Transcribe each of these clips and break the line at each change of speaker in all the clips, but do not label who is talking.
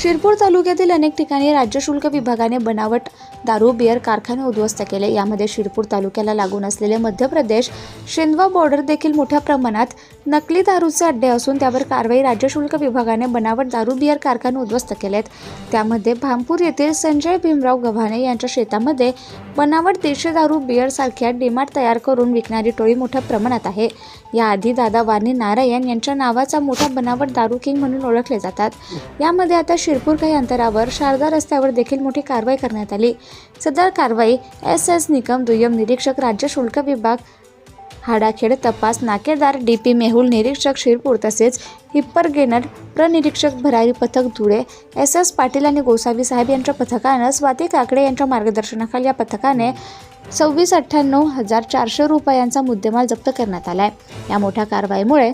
शिरपूर तालुक्यातील अनेक ठिकाणी राज्य शुल्क विभागाने बनावट दारू बियर कारखाने उद्ध्वस्त केले. यामध्ये शिरपूर तालुक्याला लागून असलेले मध्य प्रदेश शेंदवा बॉर्डर देखील मोठ्या प्रमाणात नकली दारूचे अड्डे असून त्यावर कारवाई राज्य शुल्क विभागाने बनावट दारू बियर कारखाने उद्ध्वस्त केलेत. त्यामध्ये भामपूर येथील संजय भीमराव गव्हाणे यांच्या शेतामध्ये बनावट देशी दारू बियर सारख्या डिमार्ट तयार करून विकणारी टोळी मोठ्या प्रमाणात आहे. याआधी दादा वाणी नारायण यांच्या नावाचा मोठा बनावट दारू किंग म्हणून ओळखले जातात. यामध्ये आता शिरपूर काही अंतरावर शारदा रस्त्यावर देखील मोठी कारवाई करण्यात आली. सदर कारवाई एस एस निकम दुय्यम निरीक्षक राज्य शुल्क विभाग हाडाखेड तपास नाकेदार डी पी मेहुल निरीक्षक शिरपूर तसेच हिप्पर गेनर प्रनिरीक्षक भरारी पथक धुळे एस एस पाटील आणि गोसावी साहेब यांच्या पथकानं स्वाती काकडे यांच्या मार्गदर्शनाखाली या पथकाने सव्वीस अठ्ठ्याण्णव हजार चारशे रुपयांचा मुद्देमाल जप्त करण्यात आला आहे या मोठ्या कारवाईमुळे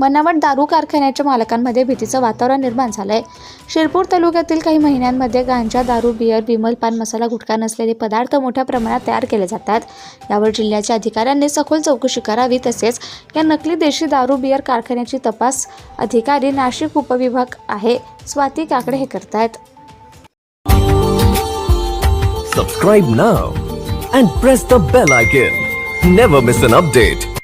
बनावट दारू कारखान्याच्या मालकांमध्ये भीतीचं वातावरण निर्माण झालं आहे शिरपूर तालुक्यातील काही महिन्यांमध्ये गांजा दारू बियर बिमल पान मसाला गुटखा नसलेले पदार्थ मोठ्या प्रमाणात तयार केले जातात यावर जिल्ह्याच्या अधिकाऱ्यांनी सखोल चौकशी करावी तसेच या नकली देशी दारू बियर कारखान्याची तपास अधिकारी नाशिक उपविभाग आहे स्वाती काकडे हे करतायत
Subscribe now and press the bell icon. Never miss an update.